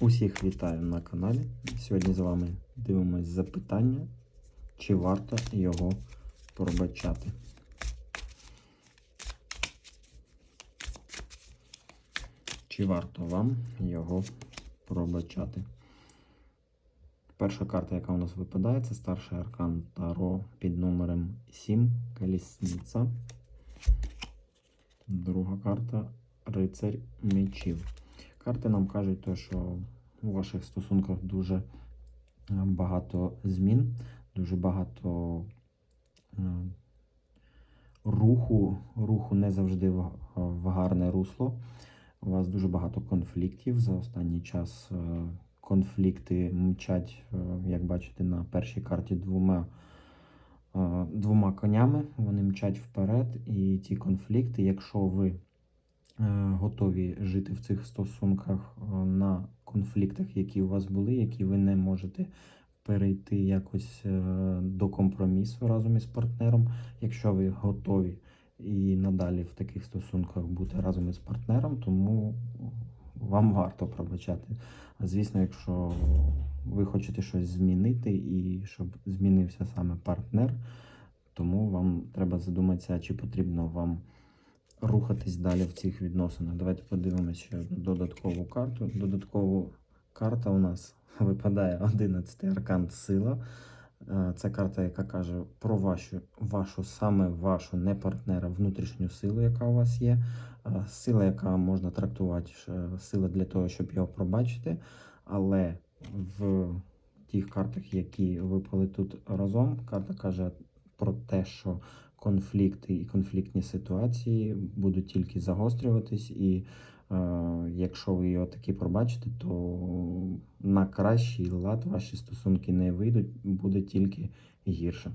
Усіх вітаю на каналі. Сьогодні з вами дивимось запитання, чи варто його пробачати. Чи варто вам його пробачати? Перша карта, яка у нас випадає, це старший аркан Таро під номером 7 Колісниця. Друга карта Рицарь мечів. Карти нам кажуть, то, що у ваших стосунках дуже е, багато змін, дуже багато е, руху, руху не завжди в, гарне русло. У вас дуже багато конфліктів. За останній час е, конфлікти мчать, як бачите, на першій карті двома, двома конями. Вони мчать вперед, і ті конфлікти, якщо ви готові жити в цих стосунках е, на конфліктах, які у вас були, які ви не можете перейти якось е, до компромісу разом із партнером. Якщо ви готові і надалі в таких стосунках бути разом із партнером, тому вам варто пробачати. А звісно, якщо ви хочете щось змінити і щоб змінився саме партнер, тому вам треба задуматися, чи потрібно вам рухатись далі в цих відносинах. Давайте подивимося ще одну додаткову карту. Додаткову карта у нас випадає 11 аркан сила. Е, Це карта, яка каже про вашу, вашу саме вашу не партнера, внутрішню силу, яка у вас є. Е, Сила, яка можна трактувати, сила для того, щоб його пробачити. Але в тих картах, які випали тут разом, карта каже про те, що конфлікти і конфліктні ситуації будуть тільки загострюватись, і е, якщо ви його таки пробачите, то на кращий лад ваші стосунки не вийдуть, буде тільки гірше.